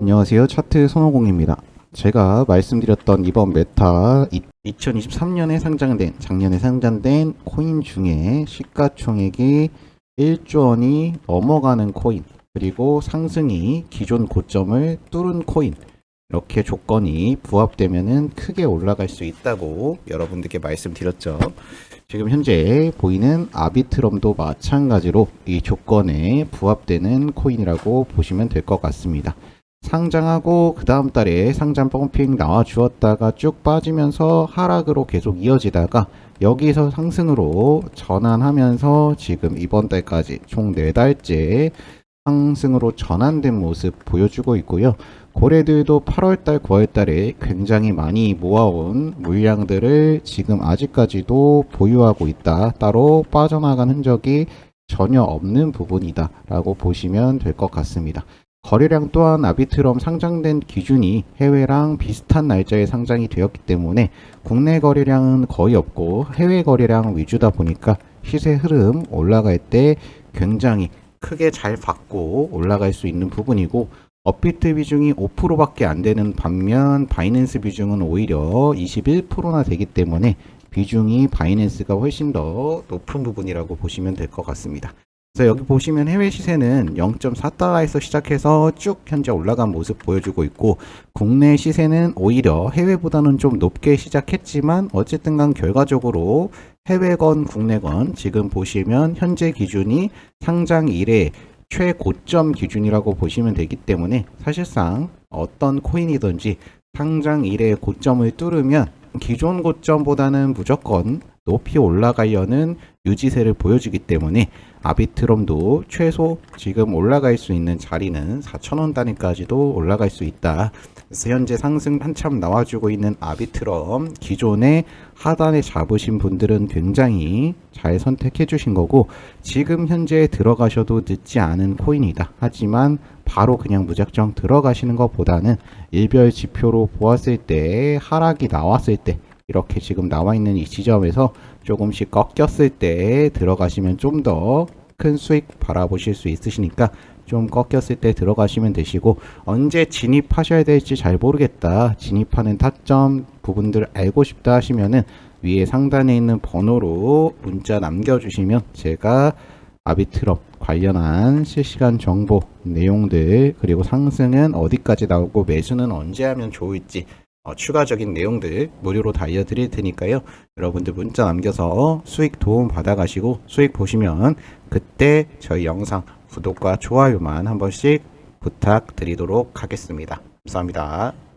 안녕하세요. 차트 손오공입니다. 제가 말씀드렸던 이번 메타 2023년에 상장된 작년에 상장된 코인 중에 시가총액이 1조 원이 넘어가는 코인 그리고 상승이 기존 고점을 뚫은 코인 이렇게 조건이 부합되면은 크게 올라갈 수 있다고 여러분들께 말씀드렸죠. 지금 현재 보이는 아비트럼도 마찬가지로 이 조건에 부합되는 코인이라고 보시면 될 것 같습니다. 상장하고 그 다음 달에 상장 펌핑 나와 주었다가 쭉 빠지면서 하락으로 계속 이어지다가 여기서 상승으로 전환하면서 지금 이번 달까지 총 4달째 상승으로 전환된 모습 보여주고 있고요. 고래들도 8월달, 9월달에 굉장히 많이 모아온 물량들을 지금 아직까지도 보유하고 있다. 따로 빠져나간 흔적이 전혀 없는 부분이다. 라고 보시면 될 것 같습니다. 거래량 또한 아비트럼 상장된 기준이 해외랑 비슷한 날짜에 상장이 되었기 때문에 국내 거래량은 거의 없고 해외 거래량 위주다 보니까 시세 흐름 올라갈 때 굉장히 크게 잘 받고 올라갈 수 있는 부분이고 업비트 비중이 5%밖에 안 되는 반면 바이낸스 비중은 오히려 21%나 되기 때문에 비중이 바이낸스가 훨씬 더 높은 부분이라고 보시면 될 것 같습니다. 그래서 여기 보시면 해외 시세는 0.4달러에서 시작해서 쭉 현재 올라간 모습 보여주고 있고 국내 시세는 오히려 해외보다는 좀 높게 시작했지만 어쨌든 간 결과적으로 해외건 국내건 지금 보시면 현재 기준이 상장 이래 최고점 기준이라고 보시면 되기 때문에 사실상 어떤 코인이든지 상장 이래 고점을 뚫으면 기존 고점보다는 무조건 높이 올라가려는 유지세를 보여주기 때문에 아비트럼도 최소 지금 올라갈 수 있는 자리는 4천원 단위까지도 올라갈 수 있다. 그래서 현재 상승 한참 나와주고 있는 아비트럼 기존에 하단에 잡으신 분들은 굉장히 잘 선택해 주신 거고 지금 현재 들어가셔도 늦지 않은 코인이다. 하지만 바로 그냥 무작정 들어가시는 것보다는 일별 지표로 보았을 때 하락이 나왔을 때 이렇게 지금 나와 있는 이 지점에서 조금씩 꺾였을 때 들어가시면 좀 더 큰 수익 바라보실 수 있으시니까 좀 꺾였을 때 들어가시면 되시고 언제 진입하셔야 될지 잘 모르겠다. 진입하는 타점 부분들 알고 싶다 하시면은 위에 상단에 있는 번호로 문자 남겨주시면 제가 아비트럼 관련한 실시간 정보 내용들 그리고 상승은 어디까지 나오고 매수는 언제 하면 좋을지 어, 추가적인 내용들 무료로 다 알려드릴 테니까요. 여러분들 문자 남겨서 수익 도움 받아가시고 수익 보시면 그때 저희 영상 구독과 좋아요만 한 번씩 부탁드리도록 하겠습니다. 감사합니다.